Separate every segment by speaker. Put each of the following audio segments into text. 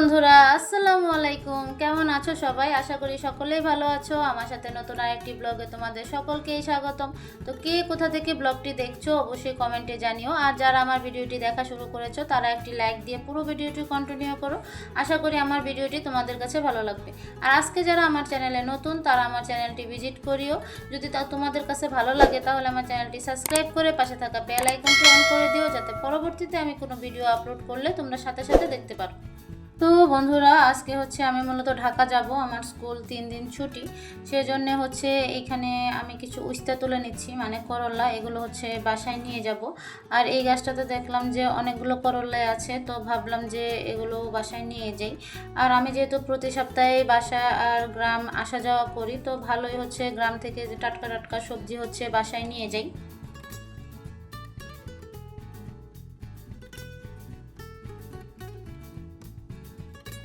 Speaker 1: বন্ধুরা, আসসালামু আলাইকুম। কেমন আছো সবাই? আশা করি সকলেই ভালো আছো। আমার সাথে নতুন আরেকটি ব্লগে তোমাদের সকলকেই স্বাগতম। তো কে কোথা থেকে ব্লগটি দেখছ অবশ্যই কমেন্টে জানিও। আর যারা আমার ভিডিওটি দেখা শুরু করেছ, তারা একটি লাইক দিয়ে পুরো ভিডিওটি কন্টিনিউ করো। আশা করি আমার ভিডিওটি তোমাদের কাছে ভালো লাগবে। আর আজকে যারা আমার চ্যানেলে নতুন, তারা আমার চ্যানেলটি ভিজিট করিও। যদি তা তোমাদের কাছে ভালো লাগে, তাহলে আমার চ্যানেলটি সাবস্ক্রাইব করে পাশে থাকা বেল আইকনটি অন করে দিও, যাতে পরবর্তীতে আমি কোনো ভিডিও আপলোড করলে তোমরা সাথে সাথে দেখতে পারো। তো বন্ধুরা, আজকে হচ্ছে আমি মূলত ঢাকা যাব, আমার স্কুল তিন দিন ছুটি। সেজন্য হচ্ছে এখানে আমি কিছু উস্তা তুলে নিচ্ছি মানে করলা, এগুলো হচ্ছে বাসায় নিয়ে যাব। আর এই গাছটাতে দেখলাম যে অনেকগুলো করলাই আছে, তো ভাবলাম যে এগুলো বাসায় নিয়ে যাই। আর আমি যেহেতু প্রতি সপ্তাহে বাসা আর গ্রাম আসা যাওয়া করি, তো ভালোই হচ্ছে গ্রাম থেকে যে টাটকা টাটকা সবজি হচ্ছে বাসায় নিয়ে যাই।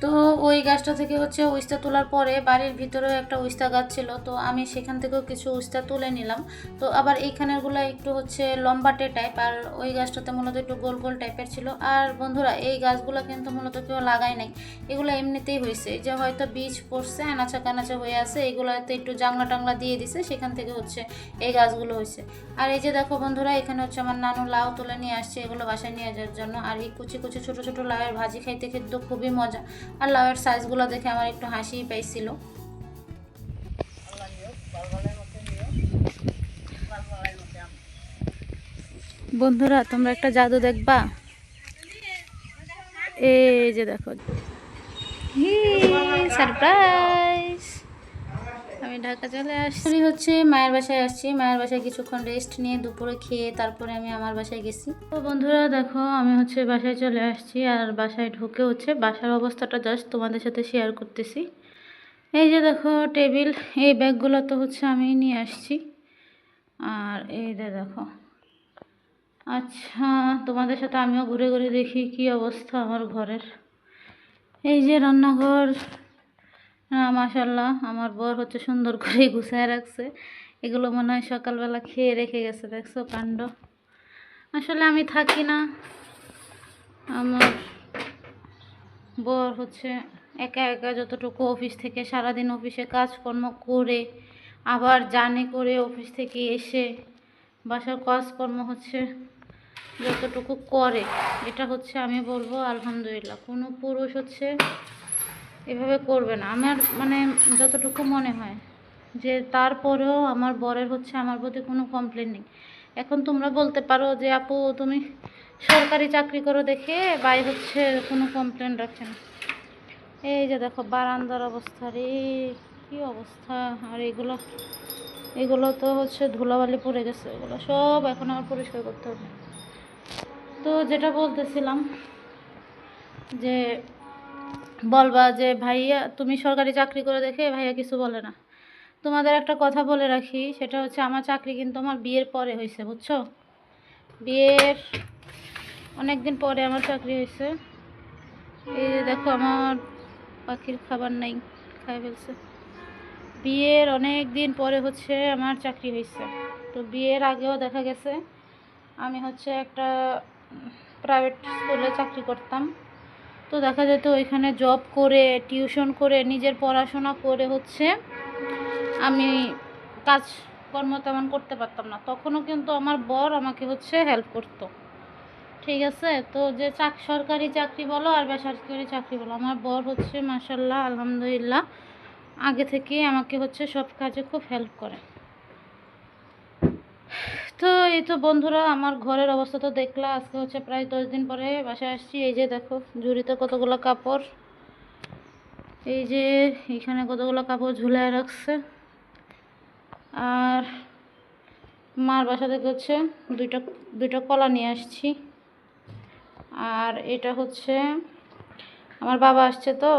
Speaker 1: তো ওই গাছটা থেকে হচ্ছে উস্তা তোলার পরে বাড়ির ভিতরেও একটা উস্তা গাছ ছিল, তো আমি সেখান থেকেও কিছু উস্তা তুলে নিলাম। তো আবার এইখানেরগুলো একটু হচ্ছে লম্বাটে টাইপ আর ওই গাছটাতে মূলত একটু গোল গোল টাইপের ছিল। আর বন্ধুরা, এই গাছগুলো কিন্তু মূলত কেউ লাগায় নাই। এগুলো এমনিতেই হয়েছে যে হয়তো বীজ পড়ছে, আনাচা কানাচা হয়ে আছে, এগুলোতে একটু জাংলা টাংলা দিয়ে দিছে, সেখান থেকে হচ্ছে এই গাছগুলো হয়েছে। আর এই যে দেখো বন্ধুরা, এখানে হচ্ছে আমার নানু লাউ তুলে নিয়ে আসছে এগুলো বাসায় নিয়ে যাওয়ার জন্য। আর এই কুচি কুচি ছোটো ছোটো লাউয়ের ভাজি খাইতে কিন্তু খুবই মজা। আর লাউয়ের সাইজগুলো দেখে আমার একটু হাসিই পাইছিল। বন্ধুরা, তোমরা একটা জাদু দেখবা? এই যে দেখো। সারপ্রাইজ আমি ঢাকা চলে আসছি। হচ্ছে মায়ের বাসায় আসছি। মায়ের বাসায় কিছুক্ষণ রেস্ট নিয়ে দুপুরে খেয়ে তারপরে আমি আমার বাসায় গেছি। তো বন্ধুরা, দেখো, আমি হচ্ছে বাসায় চলে আসছি আর বাসায় ঢুকে হচ্ছে বাসার অবস্থাটা জাস্ট তোমাদের সাথে শেয়ার করতেছি। এই যে দেখো টেবিল এই ব্যাগগুলো তো হচ্ছে আমি নিয়ে আসছি। আর এই যে দেখো আচ্ছা তোমাদের সাথে আমিও ঘুরে ঘুরে দেখি কি অবস্থা আমার ঘরের। এই যে রান্নাঘর হ্যাঁ মাশাল্লাহ আমার বর হচ্ছে সুন্দর করে গুছায় রাখছে। এগুলো মনে হয় সকালবেলা খেয়ে রেখে গেছে, দেখছ কাণ্ড? আসলে আমি থাকি না। আমার বর হচ্ছে একা একা যতটুকু অফিস থেকে সারাদিন অফিসে কাজকর্ম করে, আবার জানে করে অফিস থেকে এসে বাসার কাজকর্ম হচ্ছে যতটুকু করে। এটা হচ্ছে আমি বলব, আলহামদুলিল্লাহ। কোনো পুরুষ হচ্ছে এভাবে করবে না। আমার মানে যতটুকু মনে হয় যে তারপরেও আমার বরের হচ্ছে আমার প্রতি কোনো কমপ্লেন নেই। এখন তোমরা বলতে পারো যে, আপু, তুমি সরকারি চাকরি করো দেখে বাই হচ্ছে কোনো কমপ্লেন রাখে না। এই যে দেখো, বারান্দার অবস্থা রে, কী অবস্থা। আর এগুলো এগুলো তো হচ্ছে ধুলাবালি পড়ে গেছে। এগুলো সব এখন আমার পরিষ্কার করতে হবে। তো যেটা বলতেছিলাম যে বলবা যে, ভাইয়া, তুমি সরকারি চাকরি করে দেখে ভাইয়া কিছু বলে না। তোমাদের একটা কথা বলে রাখি, সেটা হচ্ছে আমার চাকরি কিন্তু আমার বিয়ের পরে হয়েছে, বুঝছ? বিয়ের অনেক দিন পরে আমার চাকরি হয়েছে। এই যে দেখো, আমার পাখির খাবার নাই, খাই ফেলছে। বিয়ের অনেক দিন পরে হচ্ছে আমার চাকরি হয়েছে। তো বিয়ের আগেও দেখা গেছে, আমি হচ্ছে একটা প্রাইভেট স্কুলে চাকরি করতাম। তো দেখা যেত ওইখানে জব করে টিউশন করে, নিজের পড়াশোনা করে হচ্ছে আমি কাজকর্ম তেমন করতে পারতাম না। তখনও কিন্তু আমার বর আমাকে হচ্ছে হেল্প করতো। ঠিক আছে? তো যে চাক, সরকারি চাকরি বলো আর বেসরকারি চাকরি বলো, আমার বর হচ্ছে মাসাল্লাহ আলহামদুলিল্লাহ, আগে থেকেই আমাকে হচ্ছে সব কাজে খুব হেল্প করে। তো এই তো বন্ধুরা, আমার ঘরের অবস্থা তো দেখলা, আজকে হচ্ছে প্রায় দশ দিন পরে বাসায় আসছি। এই যে দেখো, ঝুড়িতে কতগুলো কাপড়। এই যে এখানে কতগুলো কাপড় ঝুলায় রাখছে। আর মার বাসা থেকে হচ্ছে দুইটা দুইটা কলা নিয়ে আসছি। আর এটা হচ্ছে, আমার বাবা আসছে তো,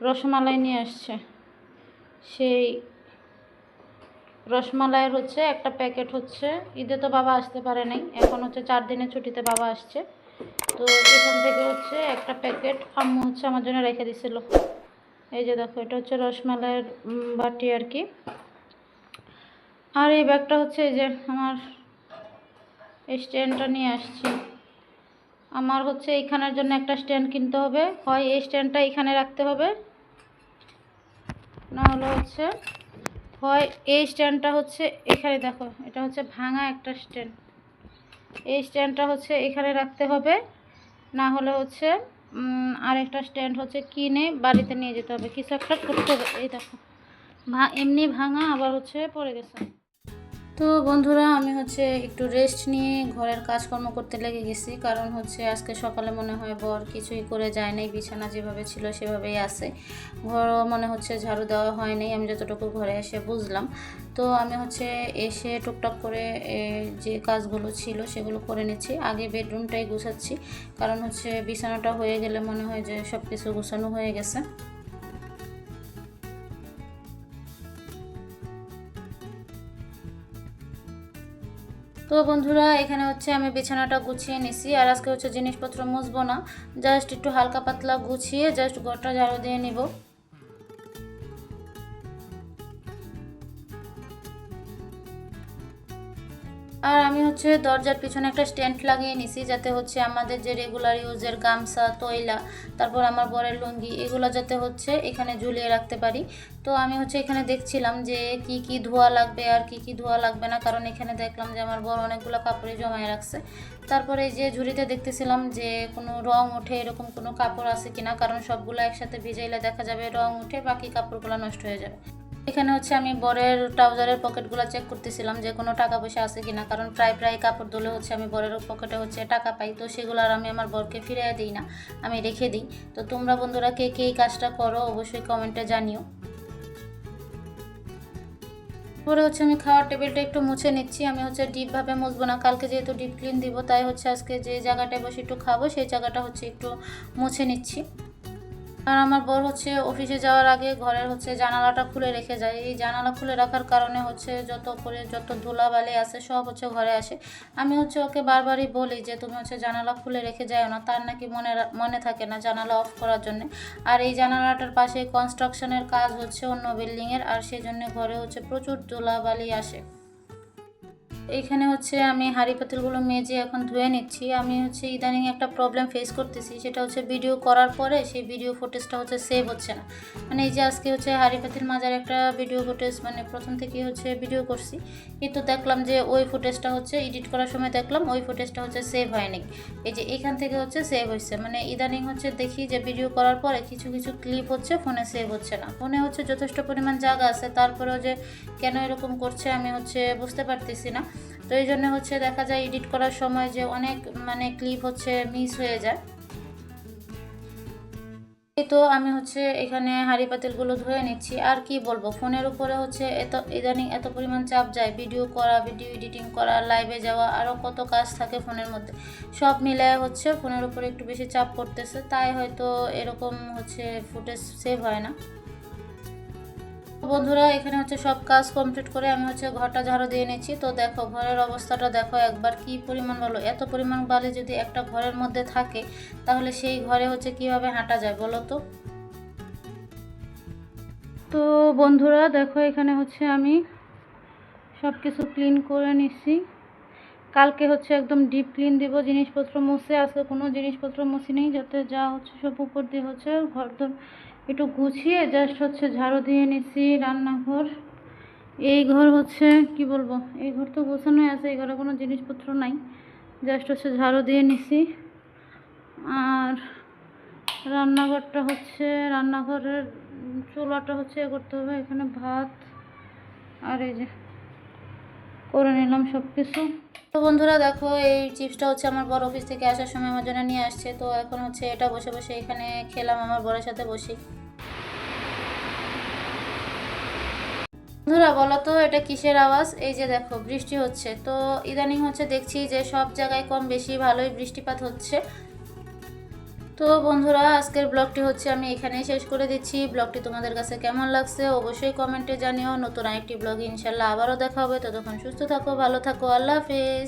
Speaker 1: রসমালাই নিয়ে আসছে। সেই রসমালাইয়ের হচ্ছে, একটা প্যাকেট হচ্ছে। ঈদে তো বাবা আসতে পারে নাই। এখন হচ্ছে চার দিনের ছুটিতে বাবা আসছে। তো এখান থেকে হচ্ছে একটা প্যাকেট আম্মু হচ্ছে আমার জন্য রেখে দিছিল। এই যে দেখো, এটা হচ্ছে রসমালাইয়ের বাটি আর কি। আর এই ব্যাগটা হচ্ছে এই যে আমার স্ট্যান্ডটা নিয়ে আসছি। আমার হচ্ছে এইখানের জন্য একটা স্ট্যান্ড কিনতে হবে। হয় এই স্ট্যান্ডটা এখানে রাখতে হবে। না হলে হচ্ছে হয়, এই স্ট্যান্ডটা হচ্ছে এখানে দেখো, এটা হচ্ছে ভাঙা একটা স্ট্যান্ড। এই স্ট্যান্ডটা হচ্ছে এখানে রাখতে হবে, না হলে হচ্ছে আর আরেকটা স্ট্যান্ড হচ্ছে কিনে বাড়িতে নিয়ে যেতে হবে। কিছু একটা করতে হবে, এই দেখো। এমনি ভাঙা আবার হচ্ছে পড়ে গেছে। তো বন্ধুরা, আমি হচ্ছে একটু রেস্ট নিয়ে ঘরের কাজকর্ম করতে লেগে গেছি। কারণ হচ্ছে আজকে সকালে মনে হয় বর কিছুই করে যায় নাই, বিছানা যেভাবে ছিল সেভাবেই আছে। ঘরও মনে হচ্ছে ঝাড়ু দেওয়া হয়নি আমি যতটুকু ঘরে এসে বুঝলাম। তো আমি হচ্ছে এসে টুকটাক করে যে কাজগুলো ছিল সেগুলো করে নিচ্ছি। আগে বেডরুমটাই গুছাচ্ছি। কারণ হচ্ছে বিছানাটা হয়ে গেলে মনে হয় যে সব কিছু গুছানো হয়ে গেছে। তো বন্ধুরা, এখানে হচ্ছে আমি বিছানাটা গুছিয়ে নিছি। আর আজকে হচ্ছে জিনিসপত্র মুছবো না। জাস্ট একটু হালকা পাতলা গুছিয়ে জাস্ট ঘরটা ঝাড়ু দিয়ে নিব। আর আমি হচ্ছে দরজার পিছনে একটা স্ট্যান্ড লাগিয়ে নিছি, যাতে হচ্ছে আমাদের যে রেগুলার ইউজের গামছা, তৈলা, তারপর আমার বরের লুঙ্গি, এগুলো যাতে হচ্ছে এখানে ঝুলিয়ে রাখতে পারি। তো আমি হচ্ছে এখানে দেখছিলাম যে কি কি ধোয়া লাগবে আর কি কি ধোয়া লাগবে না, কারণ এখানে দেখলাম যে আমার বর অনেকগুলো কাপড়ে জমায়ে রাখছে। তারপরে এই যে ঝুড়িতে দেখতেছিলাম যে কোনো রং ওঠে এরকম কোনো কাপড় আছে কিনা, কারণ সবগুলো একসাথে ভিজাইলে দেখা যাবে রং উঠে বাকি কাপড়গুলো নষ্ট হয়ে যাবে। এখানে হচ্ছে আমি বরের ট্রাউজারের পকেটগুলো চেক করতেছিলাম যে কোনো টাকা পয়সা আছে কিনা, কারণ প্রায় প্রায় কাপড় ধুলে হচ্ছে আমি বরের পকেটে হচ্ছে টাকা পাই। তো সেগুলো আর আমি আমার বরকে ফিরিয়ে দিই না, আমি রেখে দিই। তো তোমরা বন্ধুরা কে কে এই কাজটা করো অবশ্যই কমেন্টে জানিও। পরে হচ্ছে আমি খাওয়ার টেবিলটা একটু মুছে নিচ্ছি, আমি হচ্ছে ডিপভাবে মুছবো না। কালকে যেহেতু ডিপ ক্লিন দিব, তাই হচ্ছে আজকে যে জায়গাটায় বসে একটু খাব, সেই জায়গাটা হচ্ছে একটু মুছে নিচ্ছি। আর আমার বর হচ্ছে অফিসে যাওয়ার আগে ঘরের হচ্ছে জানালাটা খুলে রেখে যায়। এই জানালা খুলে রাখার কারণে হচ্ছে যত করে যত ধুলাবালি আছে সব হচ্ছে ঘরে আসে। আমি হচ্ছে ওকে বারবারই বলি যে, তুমি হচ্ছে জানালা খুলে রেখে যাও না, তার নাকি মনে মনে থাকে না জানালা অফ করার জন্য। আর এই জানালাটার পাশে কনস্ট্রাকশনের কাজ হচ্ছে অন্য বিল্ডিংয়ের আর সেই জন্য ঘরে হচ্ছে প্রচুর ধুলাবালি আসে। এইখানে হচ্ছে আমি হাঁড়ি পাতিলগুলো মেজে এখন ধুয়ে নিচ্ছি। আমি হচ্ছে ইদানিং একটা প্রবলেম ফেস করতেছি, সেটা হচ্ছে ভিডিও করার পরে সেই ভিডিও ফুটেজটা হচ্ছে সেভ হচ্ছে না। মানে এই যে আজকে হচ্ছে হাঁড়ি পাতিল মাজার একটা ভিডিও ফুটেজ মানে প্রথম থেকেই হচ্ছে ভিডিও করছি। কিন্তু দেখলাম যে ওই ফুটেজটা হচ্ছে এডিট করার সময় দেখলাম ওই ফুটেজটা হচ্ছে সেভ হয়নি। এই যে এখান থেকে হচ্ছে সেভ হচ্ছে মানে ইদানিং হচ্ছে দেখি যে ভিডিও করার পরে কিছু কিছু ক্লিপ হচ্ছে ফোনে সেভ হচ্ছে না। ফোনে হচ্ছে যথেষ্ট পরিমাণ জায়গা আছে, তারপরেও যে কেন এরকম করছে আমি হচ্ছে বুঝতে পারতেছি না। তো এই জন্য হচ্ছে দেখা যায় এডিট করার সময় যে অনেক মানে ক্লিপ হচ্ছে মিস হয়ে যায়। তো আমি হচ্ছে এখানে হাঁড়ি পাতিলগুলো ধুয়ে নিচ্ছি। আর কি বলব, ফোনের উপরে হচ্ছে এত, ইদানিং এত পরিমাণ চাপ যায় ভিডিও করা ভিডিও এডিটিং করা লাইভে যাওয়া আরও কত কাজ থাকে ফোনের মধ্যে। সব মিলায় হচ্ছে ফোনের উপরে একটু বেশি চাপ পড়তেছে, তাই হয়তো এরকম হচ্ছে ফুটেজ সেভ হয় না। বন্ধুরা, এখানে হচ্ছে সব কাজ কমপ্লিট করে আমি হচ্ছে ঘরটা ঝাড়ু দিয়ে নিচ্ছি। তো দেখো, ঘরের অবস্থাটা দেখো একবার কি পরিমাণ ভালো। এত পরিমাণ বালি যদি একটা ঘরের মধ্যে থাকে, তাহলে সেই ঘরে হচ্ছে কীভাবে হাঁটা যায় বলো তো? তো বন্ধুরা, দেখো এখানে হচ্ছে আমি সব কিছু ক্লিন করে নিচ্ছি। কালকে হচ্ছে একদম ডিপ ক্লিন দেবো, জিনিসপত্র মুছে, আজকে কোনো জিনিসপত্র মুছি নেই, যাতে যা হচ্ছে সব উপর দিয়ে হচ্ছে ঘর একটু গুছিয়ে জাস্ট হচ্ছে ঝাড়ু দিয়ে নিছি রান্নাঘর। এই ঘর হচ্ছে, কি বলব, এই ঘর তো গোছানোই আছে, এই ঘরে কোনো জিনিসপত্র নাই। জাস্ট হচ্ছে ঝাড়ু দিয়ে নিছি। আর রান্নাঘরটা হচ্ছে, রান্নাঘরের চুলাটা হচ্ছে করতে হবে, এখানে ভাত, আর এই যে করে নিলাম সব কিছু তো বন্ধুরা দেখো, এই চিপসটা হচ্ছে আমার বড় অফিস থেকে আসার সময় আমার জন্য নিয়ে আসছে। তো এখন হচ্ছে এটা বসে বসে এখানে খেলাম আমার বরের সাথে বসি। বন্ধুরা বলো তো, এটা কিসের আওয়াজ? এই যে দেখো, বৃষ্টি হচ্ছে। তো ইদানিং হচ্ছে দেখছি যে সব জায়গায় কম বেশি ভালোই বৃষ্টিপাত হচ্ছে। তো বন্ধুরা, আজকের ব্লগটি হচ্ছে আমি এখানেই শেষ করে দিচ্ছি। ব্লগটি তোমাদের কাছে কেমন লাগছে অবশ্যই কমেন্টে জানিও। নতুন আরেকটি ব্লগ ইনশাল্লাহ আবারও দেখা হবে। ততক্ষণ সুস্থ থাকো, ভালো থাকো। আল্লাহ হাফেজ।